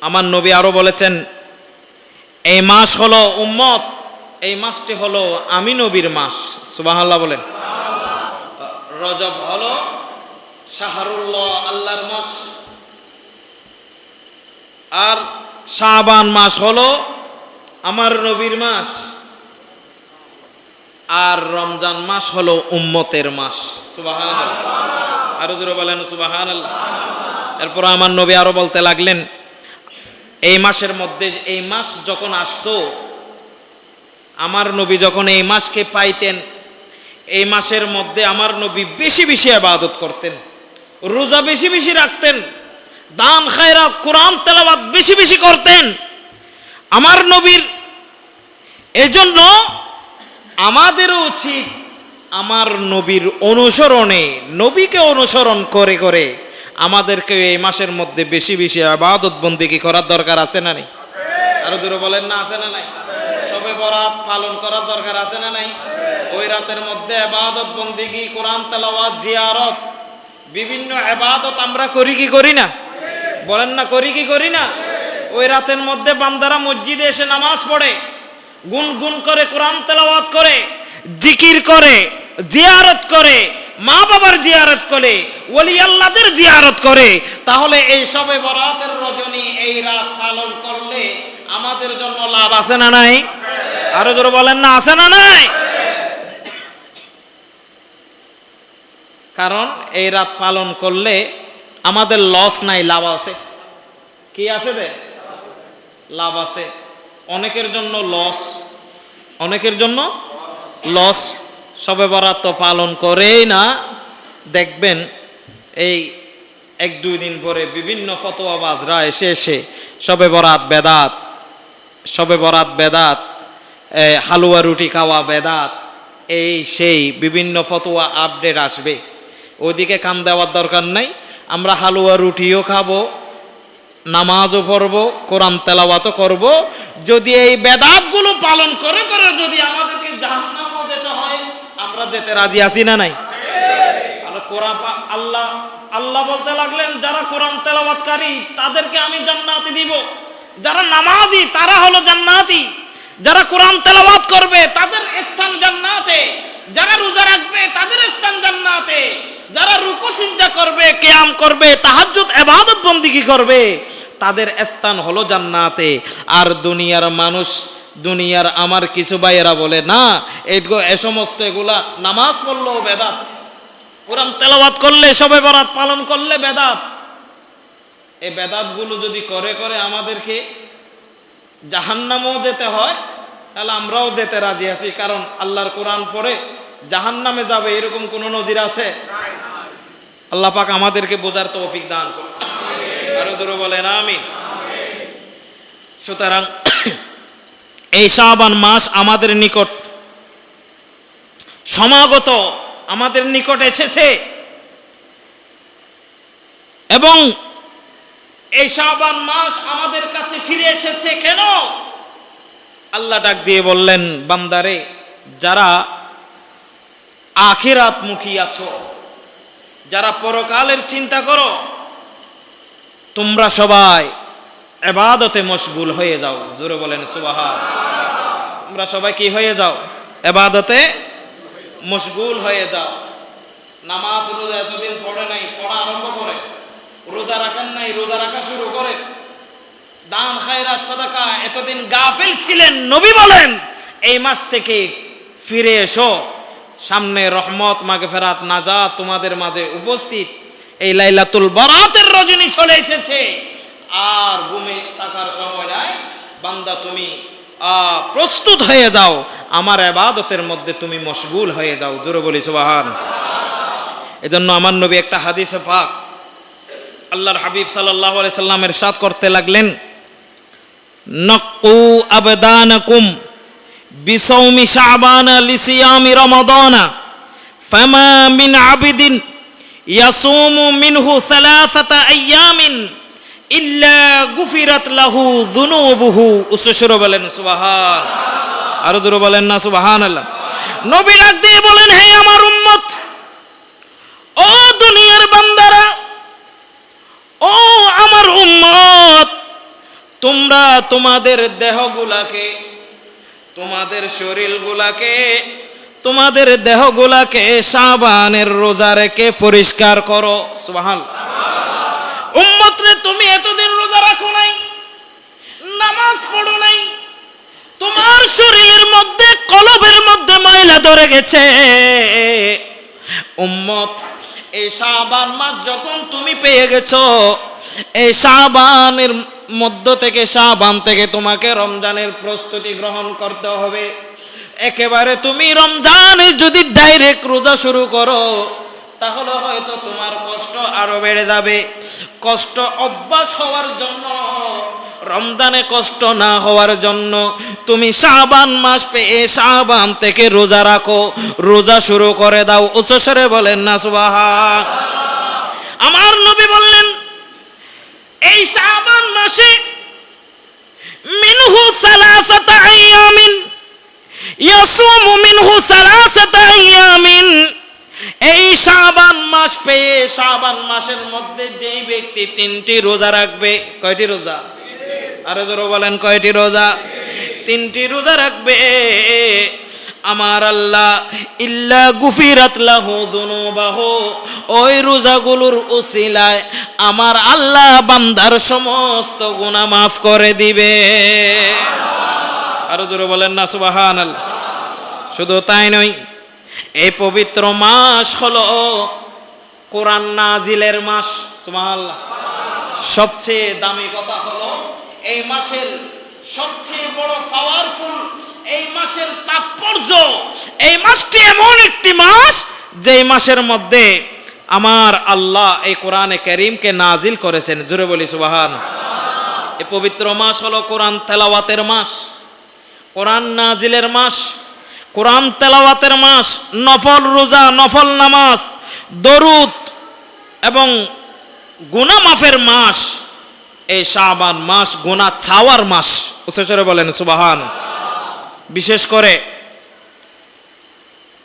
আমার নবী আরও বলেছেন, এই মাস হলো উম্মত, এই মাসটি হলো আমি নবীর মাস। সুবাহাল্লাহ বলেন। রজব হলো শাহরুল্লাহ আল্লাহর মাস। আর শাবান মাস হলো আমার নবীর মাস। আর রমজান মাস হলো উম্মতের মাস। সুবাহান আরও জোরে বলেন সুবাহান এরপর আমার নবী আরও বলতে লাগলেন, এই মাসের মধ্যে, এই মাস যখন আসতো, আমার নবী যখন এই মাসকে পাইতেন, এই মাসের মধ্যে আমার নবী বেশি বেশি আবাদত করতেন, রোজা বেশি বেশি রাখতেন, দান, খায়রাত, কোরআন তেলাবাদ বেশি বেশি করতেন। আমার নবীর এজন্য আমাদেরও উচিত আমার নবীর অনুসরণে, নবীকে অনুসরণ করে করে আমাদেরকে এই মাসের মধ্যে বেশি বেশি আবাদত বন্দিগি করার দরকার আছে না নেই? আরও দূরে বলেন না, আছে না নাই? সবে বরাত পালন করার দরকার আছে না নাই? ওই রাতের মধ্যে আবাদত বন্দিগি কোরআন, তেলাওয়াত, জিয়ারত, বিভিন্ন আবাদত আমরা করি কি করি না? বলেন না, করি কি করি না? ওই রাতের মধ্যে বান্দারা মসজিদে এসে নামাজ পড়ে গুন গুন করে কোরআন তেলাওয়াত করে জিকির করে, জিয়ারত করে, মা বাবার জিয়ারত করে, ওলি আল্লাহদের জিয়ারত করে, তাহলে এই সবে বরাতের রজনী এই রাত পালন করলে আমাদের জন্য লাভ আছে না নাই? আরও জোরে বলেন না, আছে না নাই? কারণ এই রাত পালন করলে আমাদের লস নাই, লাভ আছে। কি আছে দে? লাভ আছে। অনেকের জন্য লস অনেকের জন্য লস সবে বরাত তো পালন করেই না। দেখবেন এই এক দুই দিন পরে বিভিন্ন ফতোয়াবাজরা এসে এসে সবে বরাত বেদাত, সবে বরাত বেদাত হালুয়া রুটি খাওয়া বেদাত, এই সেই বিভিন্ন ফতোয়া আপডেট আসবে। ওইদিকে কান দেওয়ার দরকার নাই, আমরা হালুয়া রুটিও খাব, নামাজও পড়ব, কোরআন তেলাওয়াতও করব। যদি এই বেদাতগুলো পালন করে করে যদি আমাদেরকে হয় আমরা যেতে রাজি আছি না নাই? আল্লাহ আল্লাহ বলতে লাগলেন, যারা কোরআন তেলাওয়াতকারী, তাদেরকে আমি জান্নাতি দিব। যারা নামাজি, তারা হলো জান্নাতি। যারা কোরআন তেলাওয়াত করবে, তাদের স্থান জান্নাতে। যারা রোজা রাখবে, তাদের স্থান জান্নাতে। যারা রুকু চিন্তা করবে, কিয়াম করবে, তাহাজ্জুদ ইবাদত বন্দিগি করবে, তাদের স্থান হলো জান্নাতে। আর দুনিয়ার মানুষ দুনিয়ার আমার কিছু ভাইয়েরা বলে, না এ সমস্ত এগুলা নামাজ পড়লেও বেদাত। কোরআন তেলাওয়াত করলে সবে বরাত, পালন করলে বেদাত। এই বেদাতগুলো যদি করে করে আমাদেরকে জাহান্নামও যেতে হয়, তাহলে আমরাও যেতে রাজি আছি, কারণ আল্লাহর কোরআন পড়ে জাহান্নামে যাবে, এরকম কোনো নজির আছে? আল্লাহ পাক আমাদেরকে বোঝার তৌফিক দান করুন। আরও জোরে বলেন, আমিন। সুতরাং এই শাবান মাস আমাদের নিকট সমাগত আমাদের নিকট এসেছে। এবং এই শাবান মাস আমাদের কাছে ফিরে এসেছে কেন? আল্লাহ ডাক দিয়ে বললেন, বান্দারে, যারা আখিরাত মুখী আছো, যারা পরকালের চিন্তা করো, তোমরা সবাই এবাদতে মশগুল হয়ে যাও। জোরে বলেন সুবাহা তোমরা সবাই কি হয়ে যাও? এবাদতে মশগুল হয়ে যাও। নামাজ রোজা এতদিন পড়ে নাই, পড়া আরম্ভ করে। রোজা রাখেন নাই, রোজা রাখা শুরু করে। দান, খায়রাত, সাদাকা, এতদিন গাফিল ছিলেন নবী বলেন, এই মাস থেকে ফিরে এসো। সামনে রহমত, মাগফেরাত, নাজাত তোমাদের মাঝে উপস্থিত। এই লাইলাতুল বরাতের রজনী চলে এসেছে। আর ঘুমে থাকার সময় নাই। বান্দা, তুমি প্রস্তুত হয়ে যাও। আমার আবাদতের মধ্যে তুমি মশগুল হয়ে যাও। জোরে বলি, সুবাহান। এজন্য আমার নবী একটা হাদিসে পাক, আল্লাহর হাবিব সাল্লাহ সাল্লামের সাথ করতে লাগলেন, নক্কু আবদানকুম বিসৌমি শাবান লিসিয়ামি রমাদানা, ফামা মিন আবিদিন ইয়াসুমু মিনহু সালাসাতা আইয়ামিন তোমরা গুফিরাত লাহু গুলাকে তোমাদের বলেন গুলাকে বলেন না আল্লাহ বলেন, হে আমার ও আমার তোমরা তোমাদের দেহগুলাকে, তোমাদের শরীরগুলাকে, তোমাদের দেহগুলাকে সাবানের রোজা রেখে পরিষ্কার করো সোহান তুমি এতদিন রোজা রাখো নাই, নামাজ পড়ো নাই, তোমার শরীরের মধ্যে, কলবের মধ্যে ময়লা ধরে গেছে। উম্মত, এই শাবান মাস যখন তুমি পেয়ে গেছো, এই শাবানের মধ্য থেকে, শাবান থেকে তোমাকে রমজানের প্রস্তুতি গ্রহণ করতে হবে। একেবারে তুমি রমজানের যদি ডাইরেক্ট রোজা শুরু করো, তাহলে হয়তো তোমার কষ্ট আরও বেড়ে যাবে। কষ্ট অভ্যাস হওয়ার জন্য, রমজানে কষ্ট না হওয়ার জন্য তুমি শাবান মাস পেয়ে শাবান থেকে রোজা রাখো, রোজা শুরু করে দাও। উচ্চস্বরে বলেন না সুবাহা আমার নবী বললেন, এই শাবান মাসে মিনহু সালাসাতা আইয়ামিন, ইয়াসুমু মিনহু সালাসাতা আইয়ামিন, এই শাবান মাস পেয়ে শাবান মাসের মধ্যে যেই ব্যক্তি তিনটি রোজা রাখবে, কয়টি রোজা? আরও জোরে বলেন, কয়টি রোজা? তিনটি রোজা রাখবে। আমার আল্লাহ, ইল্লা গুফিরাত লাহু যুনুবাহু, ওই রোজাগুলোর উসিলায় আমার আল্লাহ বান্দার সমস্ত গুনাহ মাফ করে দিবে। আরও জোরে বলেন না, সুবহানাল্লাহ। শুধু তাই নয়, এই পবিত্র মাস হলো কোরআন নাজিলের মাস, সুবহানাল্লাহ। সবচেয়ে দামি কথা হলো, এই মাসের সবচেয়ে বড় পাওয়ারফুল এই মাসের তাৎপর্য, এই মাসটি এমন একটি মাস যেই মাসের মধ্যে আমার আল্লাহ এই কোরআনে করিমকে নাজিল করেছেন। জুড়ে বলি, সুবাহান। এই পবিত্র মাস হলো কোরআন তেলাওয়াতের মাস। কোরআন নাজিলের মাস, কোরআন তেলাওয়াতের মাস, নফল রোজা, নফল নামাজ দরুদ এবং গুনা মাফের মাস, এই শাবান মাস, গোনা ছাওয়ার মাস উচ্চস্বরে বলেন, সুবাহান। বিশেষ করে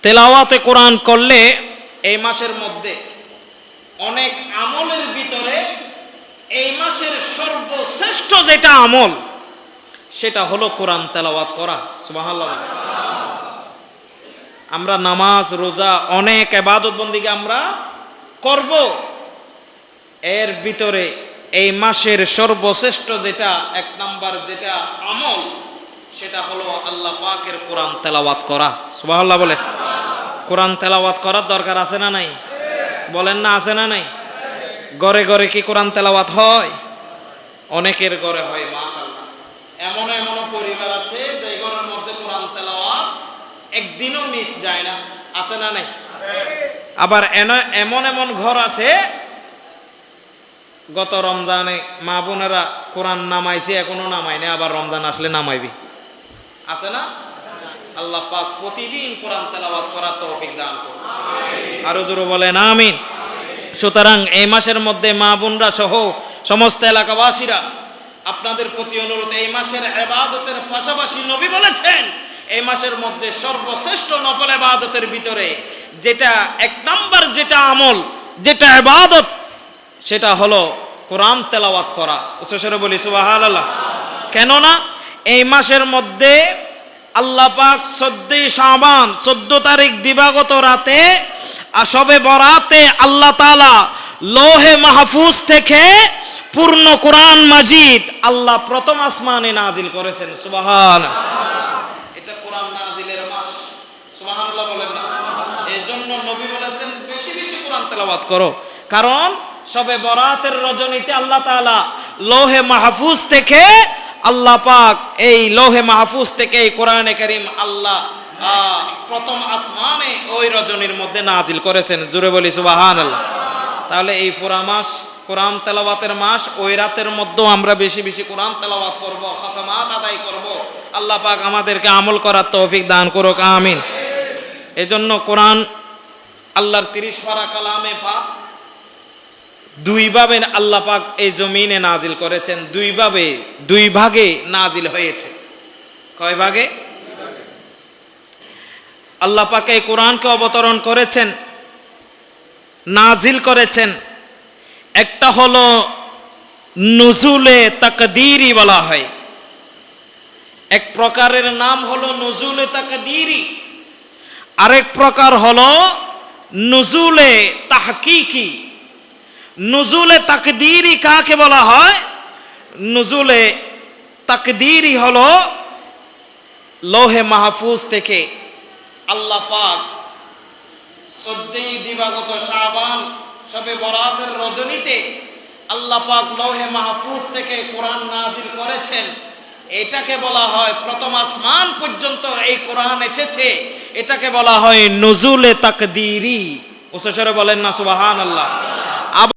তেলাওয়াতে কোরআন করলে এই মাসের মধ্যে অনেক আমলের ভিতরে এই মাসের সর্বশ্রেষ্ঠ যেটা আমল, সেটা হলো কোরআন তেলাওয়াত করা সুবাহাল্লাহ আমরা নামাজ, রোজা, অনেক এবাদত বন্দিকে আমরা করব। এর ভিতরে এই মাসের সর্বশ্রেষ্ঠ যেটা, এক নাম্বার যেটা আমল, সেটা হলো আল্লাহ পাকের কোরআন তেলাওয়াত করা। সুবহানাল্লাহ বলে কোরআন তেলাওয়াত করার দরকার আছে না নাই? বলেন না আছে না নাই? ঘরে ঘরে কি কোরআন তেলাওয়াত হয়? অনেকের ঘরে হয়, মাশাআল্লাহ। এমন এমন পরিবার আছে যে ঘরের মধ্যে কোরআন তেলাওয়াত একদিনও মিস যায় না। আছে না নাই? আবার এমন এমন ঘর আছে গত রমজানে মা বোনেরা কোরআন নামাইছে এখনও নামাইনি আবার রমজান আসলে নামাইবি। আছে না? আল্লাহ পাক প্রতিদিন কোরআন তেলাওয়াত করার তৌফিক দান করুন। আরও জোরে বলেন আমিন। সুতরাং এই মাসের মধ্যে মা বোনরা সহ সমস্ত এলাকাবাসীরা আপনাদের প্রতি অনুরোধ এই মাসের এবাদতের পাশাপাশি নবী বলেছেন এই মাসের মধ্যে সর্বশ্রেষ্ঠ নফল এবাদতের ভিতরে যেটা এক নাম্বার যেটা আমল, যেটা এবাদত সেটা হলো কোরআন তেলাওয়াত করা। উচ্চস্বরে বলি, সুবহানাল্লাহ। কেননা এই মাসের মধ্যে আল্লাহ পাক চোদ্দই শাবান, চোদ্দ তারিখ দিবাগত রাতে সবে বরাতে আল্লাহ তাআলা লোহে মাহফুজ থেকে পূর্ণ কোরআন মাজিদ আল্লাহ প্রথম আসমানে নাজিল করেছেন সুবহান এটা কোরআন নাজিলের মাস বলেন না। এই জন্য নবী বলেছেন, বেশি বেশি কোরআন করো। কারণ সবে বরাতের রজনীতে আল্লাহ তাআলা মাহফুজ থেকে আল্লাহ পাক এই মাহফুজ থেকে এই কোরআনে করিম আল্লাহ প্রথম আসমানে ওই রজনীর মধ্যে নাজিল করেছেন। জুড়ে বলি সুবাহান আল্লাহ তাহলে এই পুরা মাস কোরআন তেলাওয়াতের মাস, ওই রাতের মধ্যেও আমরা বেশি বেশি কোরআন তেলাওয়াত করব খতমাত আদায় করব। আল্লাহ পাক আমাদেরকে আমল করার তৌফিক দান করুক, আমিন। এজন্য কোরআন আল্লাহর তিরিশ পারা কালামে পাক দুইভাবে আল্লাহ পাক এই জমিনে নাজিল করেছেন দুইভাবে দুই ভাগে নাজিল হয়েছে। কয় ভাগে? আল্লাহ পাক এই কোরআনকে অবতরণ করেছেন, নাজিল করেছেন। একটা হলো নজুলে তাকদীরি বলা হয়। এক প্রকারের নাম হলো নজুলে তাকদীরি। আরেক প্রকার হলো নজুলে তাহকিকি। নজুলে তাকদীরি কাকে বলা হয়? নজুলে তাকদীরি হলো লোহে মাহফুজ থেকে আল্লাহ পাক চোদ্দই দিবাগত শাবান, সবে বরাতের রজনীতে আল্লাহ পাক লৌহে মাহফুজ থেকে কোরআন নাজিল করেছেন। এটাকে বলা হয় প্রথম আসমান পর্যন্ত এই কোরআন এসেছে। এটাকে বলা হয় নজুলে তাকদিরি। উচ্চস্বরে বলেন না সুবাহান আল্লাহ